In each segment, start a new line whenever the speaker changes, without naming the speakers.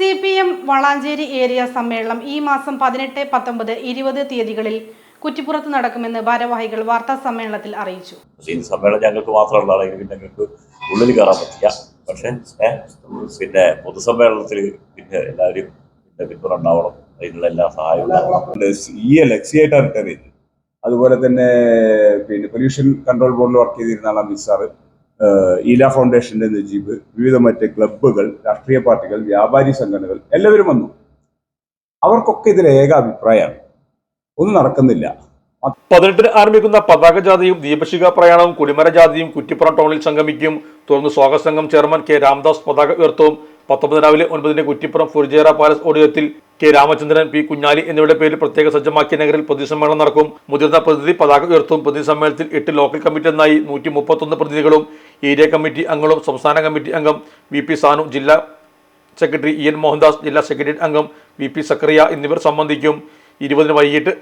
C P M Valanchery area സമ്മേളനം ഈ മാസം പതിനെട്ട് പത്തൊമ്പത് ഇരുപത് തീയതികളിൽ കുറ്റിപ്പുറത്ത് നടക്കുമെന്ന് ഭാരവാഹികൾ വാർത്താ സമ്മേളനത്തിൽ അറിയിച്ചു.
ഈ സമ്മേളനം ഞങ്ങൾക്ക് ഞങ്ങൾക്ക് ഉള്ളിൽ കയറാൻ പറ്റില്ല. പക്ഷേ പിന്നെ പൊതുസമ്മേളനത്തിൽ പിന്നെ എല്ലാവരും പിന്നെ പിന്തുണ ഉണ്ടാവണം. അതിനുള്ള എല്ലാ സഹായവും ഉണ്ടാവണം.
ഈ ലക്ഷ്യമായിട്ടാണ് റിട്ടയർ ചെയ്തത് അതുപോലെ തന്നെ പിന്നെ പൊല്യൂഷൻ കൺട്രോൾ ബോർഡിൽ വർക്ക് ചെയ്തിരുന്ന ആളാണ് നിസാർ ഈല ഫൗണ്ടേഷന്റെ നജീബ് വിവിധ മറ്റ് ക്ലബ്ബുകൾ രാഷ്ട്രീയ പാർട്ടികൾ വ്യാപാരി സംഘടനകൾ എല്ലാവരും വന്നു. അവർക്കൊക്കെ ഇതിൽ ഏക അഭിപ്രായമാണ് ഒന്നും നടക്കുന്നില്ല.
പതിനെട്ടിന് ആരംഭിക്കുന്ന പതാക ജാഥയും ദീപശിഖ പ്രയാണവും കുടിമര ജാഥയും കുറ്റിപ്പുറം ടൗണിൽ സംഗമിക്കും. തുടർന്ന് സ്വാഗത സംഘം ചെയർമാൻ കെ രാംദാസ് പതാക ഉയർത്തും. പത്തൊമ്പത് രാവിലെ ഒൻപതിന് കുറ്റിപ്പുറം ഫുർജേറ പാലസ് ഓഡിറ്റോറിയത്തിൽ കെ രാമചന്ദ്രൻ പി കുഞ്ഞാലി എന്നിവരുടെ പേരിൽ പ്രത്യേക സജ്ജമാക്കിയ നഗരിൽ പൊതുസമ്മേളനം നടക്കും. മുതിർന്ന പ്രതിനിധി പതാക ഉയർത്തും. പ്രതിനിധി സമ്മേളനത്തിൽ എട്ട് ലോക്കൽ കമ്മിറ്റി എന്നായി നൂറ്റി മുപ്പത്തൊന്ന് പ്രതിനിധികളും ഏരിയ കമ്മിറ്റി അംഗങ്ങളും സംസ്ഥാന കമ്മിറ്റി അംഗം വി പി സാനു ജില്ലാ സെക്രട്ടറി ഇ എൻ മോഹൻദാസ് ജില്ലാ സെക്രട്ടേറിയറ്റ് അംഗം വി പി സക്രിയ എന്നിവർ സംബന്ധിക്കും ഇരുപതിന് വൈകിട്ട്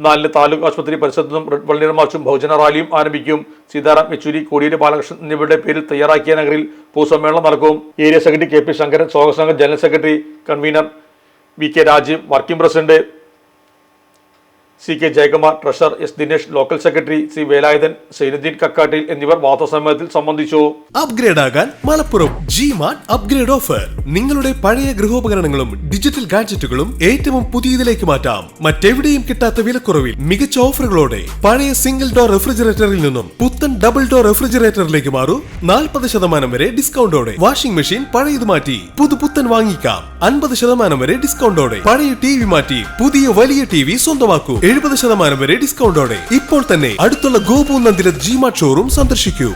നാലിന് താലൂക്ക് ആശുപത്രി പരിസരത്തു നിന്നും റെഡ് വള്ളിയർ മാർച്ചും ബഹുജന റാലിയും ആരംഭിക്കും. സീതാറാം യെച്ചൂരി കോടിയേരി ബാലകൃഷ്ണൻ എന്നിവരുടെ പേരിൽ തയ്യാറാക്കിയ നഗരിൽ പൊതുസമ്മേളനം നടക്കും. Area secretary K P Sankaran സ്വാഗത സംഘം general secretary convener V K Rajeev working president C K Jayakumar treasurer S Dinesh local secretary C Velayudhan Sainuddin Kakkattil എന്നിവർ വാർത്താസമ്മേളനത്തിൽ സംബന്ധിച്ചു.
അപ്ഗ്രേഡ് ആകാൻ Malappuram G mart upgrade offer നിങ്ങളുടെ പഴയ ഗൃഹോപകരണങ്ങളും digital ഗാഡ്ജറ്റുകളും ഏറ്റവും പുതിയതിലേക്ക് മാറ്റാം. മറ്റെവിടെയും കിട്ടാത്ത വിലക്കുറവിൽ മികച്ച ഓഫറുകളോടെ പഴയ സിംഗിൾ ഡോർ റെഫ്രിജറേറ്ററിൽ നിന്നും പുത്തൻ ഡബിൾ ഡോർ റെഫ്രിജറേറ്ററിലേക്ക് മാറൂ. നാൽപ്പത് ശതമാനം വരെ ഡിസ്കൗണ്ടോടെ വാഷിംഗ് മെഷീൻ പഴയത് മാറ്റി പുതു പുത്തൻ വാങ്ങിക്കാം. അൻപത് ശതമാനം വരെ ഡിസ്കൗണ്ടോടെ പഴയ ടി വി മാറ്റി പുതിയ വലിയ ടി വി സ്വന്തമാക്കൂ. എഴുപത് ശതമാനം വരെ ഡിസ്കൗണ്ടോടെ ഇപ്പോൾ തന്നെ അടുത്തുള്ള ഗോപു നന്ദിലെ ജിമാർട്ട് ഷോറൂം സന്ദർശിക്കൂ.